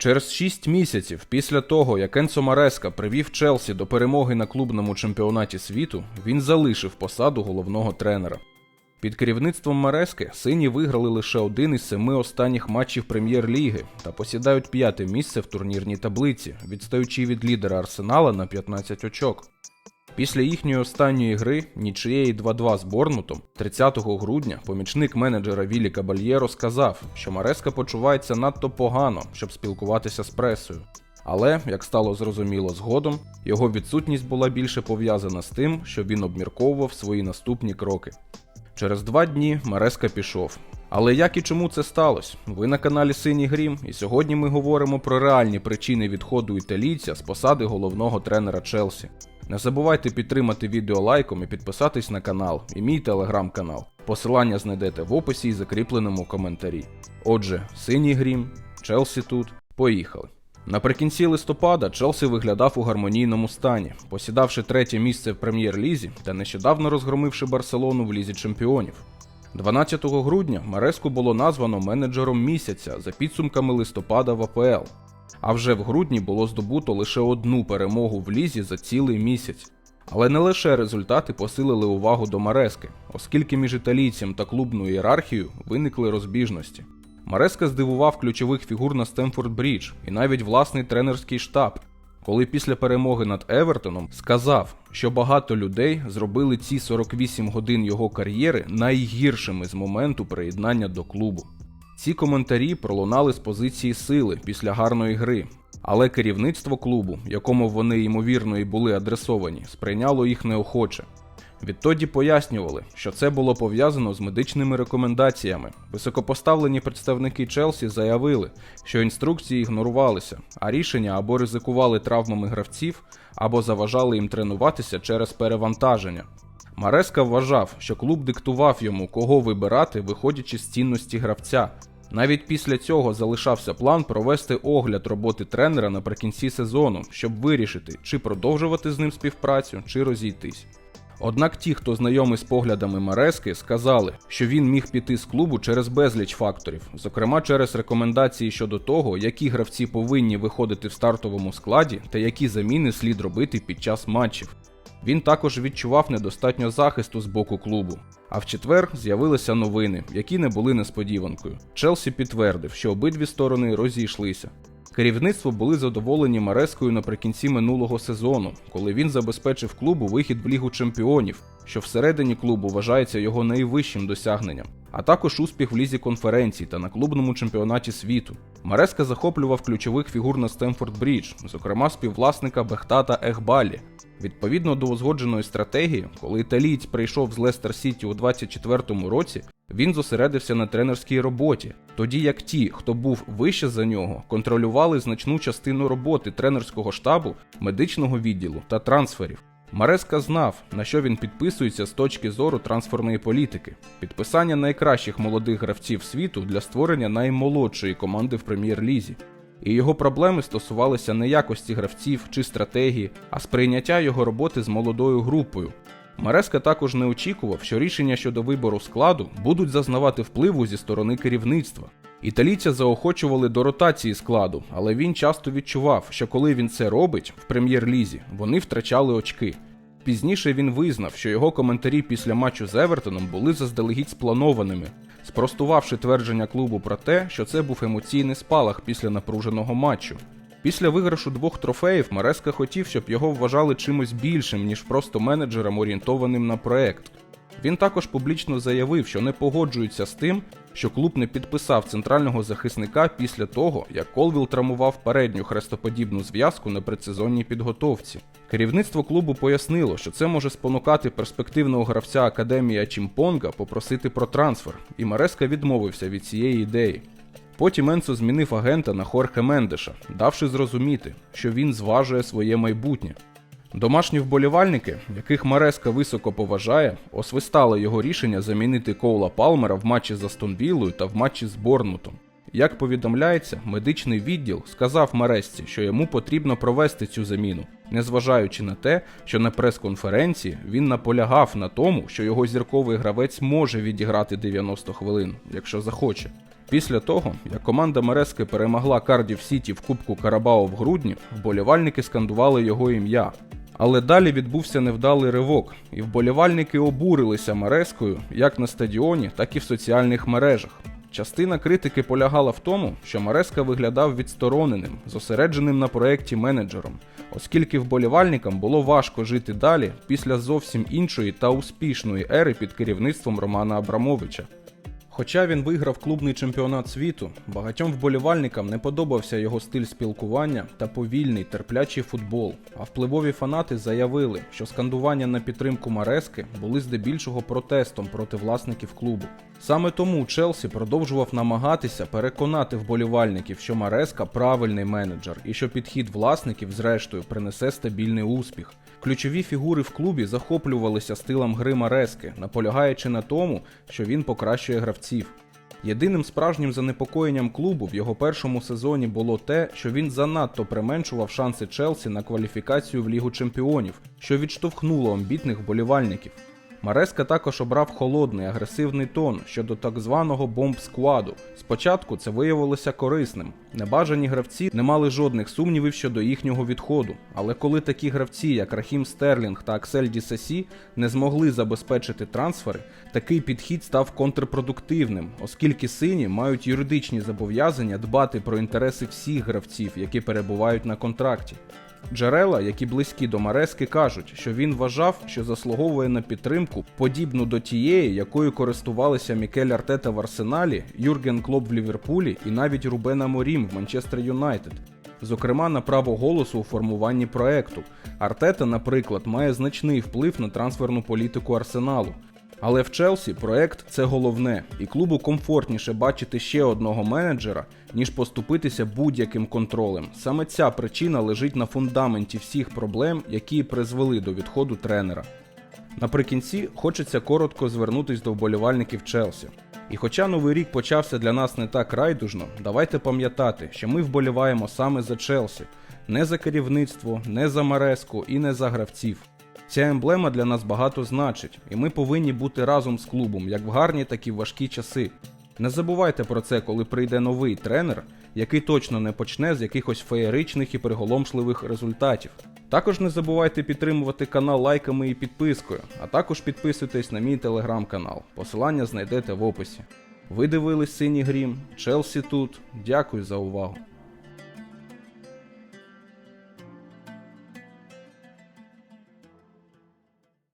Через шість місяців після того, як Енсо Мареска привів Челсі до перемоги на клубному чемпіонаті світу, він залишив посаду головного тренера. Під керівництвом Марески сині виграли лише один із семи останніх матчів прем'єр-ліги та посідають п'яте місце в турнірній таблиці, відстаючи від лідера Арсенала на 15 очок. Після їхньої останньої гри, нічиєї 2-2 з Борнмутом, 30 грудня помічник менеджера Вілі Кабальєро сказав, що Мареска почувається надто погано, щоб спілкуватися з пресою. Але, як стало зрозуміло згодом, його відсутність була більше пов'язана з тим, що він обмірковував свої наступні кроки. Через два дні Мареска пішов. Але як і чому це сталося? Ви на каналі Синій Грім, і сьогодні ми говоримо про реальні причини відходу італійця з посади головного тренера Челсі. Не забувайте підтримати відео лайком і підписатись на канал і мій телеграм-канал. Посилання знайдете в описі і закріпленому коментарі. Отже, синій грім, Челсі тут. Поїхали. Наприкінці листопада Челсі виглядав у гармонійному стані, посідавши третє місце в прем'єр-лізі та нещодавно розгромивши Барселону в лізі чемпіонів. 12 грудня Мареску було названо менеджером місяця за підсумками листопада в АПЛ. А вже в грудні було здобуто лише одну перемогу в лізі за цілий місяць. Але не лише результати посилили увагу до Марески, оскільки між італійцем та клубною ієрархією виникли розбіжності. Мареска здивував ключових фігур на Стемфорд Брідж і навіть власний тренерський штаб, коли після перемоги над Евертоном сказав, що багато людей зробили ці 48 годин його кар'єри найгіршими з моменту приєднання до клубу. Ці коментарі пролунали з позиції сили після гарної гри, але керівництво клубу, якому вони ймовірно і були адресовані, сприйняло їх неохоче. Відтоді пояснювали, що це було пов'язано з медичними рекомендаціями. Високопоставлені представники Челсі заявили, що інструкції ігнорувалися, а рішення або ризикували травмами гравців, або заважали їм тренуватися через перевантаження. Мареска вважав, що клуб диктував йому, кого вибирати, виходячи з цінності гравця. Навіть після цього залишався план провести огляд роботи тренера наприкінці сезону, щоб вирішити, чи продовжувати з ним співпрацю, чи розійтись. Однак ті, хто знайомий з поглядами Марески, сказали, що він міг піти з клубу через безліч факторів, зокрема через рекомендації щодо того, які гравці повинні виходити в стартовому складі та які заміни слід робити під час матчів. Він також відчував недостатньо захисту з боку клубу. А в четвер з'явилися новини, які не були несподіванкою. Челсі підтвердив, що обидві сторони розійшлися. Керівництво були задоволені Марескою наприкінці минулого сезону, коли він забезпечив клубу вихід в Лігу чемпіонів, що всередині клубу вважається його найвищим досягненням, а також успіх в лізі конференцій та на клубному чемпіонаті світу. Мареска захоплював ключових фігур на Стемфорд Брідж, зокрема співвласника Бехтата Ехбалі. Відповідно до узгодженої стратегії, коли італієць прийшов з Лестер Сіті у 24-му році, він зосередився на тренерській роботі, тоді як ті, хто був вище за нього, контролювали значну частину роботи тренерського штабу, медичного відділу та трансферів. Мареска знав, на що він підписується з точки зору трансферної політики, підписання найкращих молодих гравців світу для створення наймолодшої команди в прем'єр-лізі. І його проблеми стосувалися не якості гравців чи стратегії, а сприйняття його роботи з молодою групою. Мареска також не очікував, що рішення щодо вибору складу будуть зазнавати впливу зі сторони керівництва. Італійця заохочували до ротації складу, але він часто відчував, що коли він це робить в прем'єр-лізі, вони втрачали очки. Пізніше він визнав, що його коментарі після матчу з Евертоном були заздалегідь спланованими, спростувавши твердження клубу про те, що це був емоційний спалах після напруженого матчу. Після виграшу двох трофеїв Мареска хотів, щоб його вважали чимось більшим, ніж просто менеджером, орієнтованим на проект. Він також публічно заявив, що не погоджується з тим, що клуб не підписав центрального захисника після того, як Колвіл травмував передню хрестоподібну зв'язку на предсезонній підготовці. Керівництво клубу пояснило, що це може спонукати перспективного гравця Академія Чімпонга попросити про трансфер, і Мареска відмовився від цієї ідеї. Потім Енцо змінив агента на Хорхе Мендеша, давши зрозуміти, що він зважує своє майбутнє. Домашні вболівальники, яких Мареска високо поважає, освистали його рішення замінити Коула Палмера в матчі з Астонвіллою та в матчі з Борнмутом. Як повідомляється, медичний відділ сказав Маресці, що йому потрібно провести цю заміну, незважаючи на те, що на прес-конференції він наполягав на тому, що його зірковий гравець може відіграти 90 хвилин, якщо захоче. Після того, як команда Мерески перемогла Кардів Сіті в Кубку Карабао в грудні, вболівальники скандували його ім'я. Але далі відбувся невдалий ривок, і вболівальники обурилися Мерескою як на стадіоні, так і в соціальних мережах. Частина критики полягала в тому, що Мареска виглядав відстороненим, зосередженим на проєкті менеджером, оскільки вболівальникам було важко жити далі після зовсім іншої та успішної ери під керівництвом Романа Абрамовича. Хоча він виграв клубний чемпіонат світу, багатьом вболівальникам не подобався його стиль спілкування та повільний терплячий футбол. А впливові фанати заявили, що скандування на підтримку Марески були здебільшого протестом проти власників клубу. Саме тому Челсі продовжував намагатися переконати вболівальників, що Мареска правильний менеджер і що підхід власників, зрештою, принесе стабільний успіх. Ключові фігури в клубі захоплювалися стилем гри Марески, наполягаючи на тому, що він покращує гравців. Єдиним справжнім занепокоєнням клубу в його першому сезоні було те, що він занадто применшував шанси Челсі на кваліфікацію в Лігу Чемпіонів, що відштовхнуло амбітних вболівальників. Мареска також обрав холодний агресивний тон щодо так званого бомб-складу. Спочатку це виявилося корисним. Небажані гравці не мали жодних сумнівів щодо їхнього відходу. Але коли такі гравці, як Рахім Стерлінг та Аксель Дісасі, не змогли забезпечити трансфери, такий підхід став контрпродуктивним, оскільки сині мають юридичні зобов'язання дбати про інтереси всіх гравців, які перебувають на контракті. Джерела, які близькі до Марески, кажуть, що він вважав, що заслуговує на підтримку, подібну до тієї, якою користувалися Мікель Артета в Арсеналі, Юрген Клоп в Ліверпулі і навіть Рубена Морім в Манчестер Юнайтед. Зокрема, на право голосу у формуванні проекту. Артета, наприклад, має значний вплив на трансферну політику Арсеналу. Але в Челсі проект це головне, і клубу комфортніше бачити ще одного менеджера, ніж поступитися будь-яким контролем. Саме ця причина лежить на фундаменті всіх проблем, які призвели до відходу тренера. Наприкінці хочеться коротко звернутись до вболівальників Челсі. І хоча новий рік почався для нас не так райдужно, давайте пам'ятати, що ми вболіваємо саме за Челсі, не за керівництво, не за Мареску і не за гравців. Ця емблема для нас багато значить, і ми повинні бути разом з клубом, як в гарні, так і в важкі часи. Не забувайте про це, коли прийде новий тренер, який точно не почне з якихось феєричних і приголомшливих результатів. Також не забувайте підтримувати канал лайками і підпискою, а також підписуйтесь на мій телеграм-канал. Посилання знайдете в описі. Ви дивились синій грім, Челсі тут. Дякую за увагу.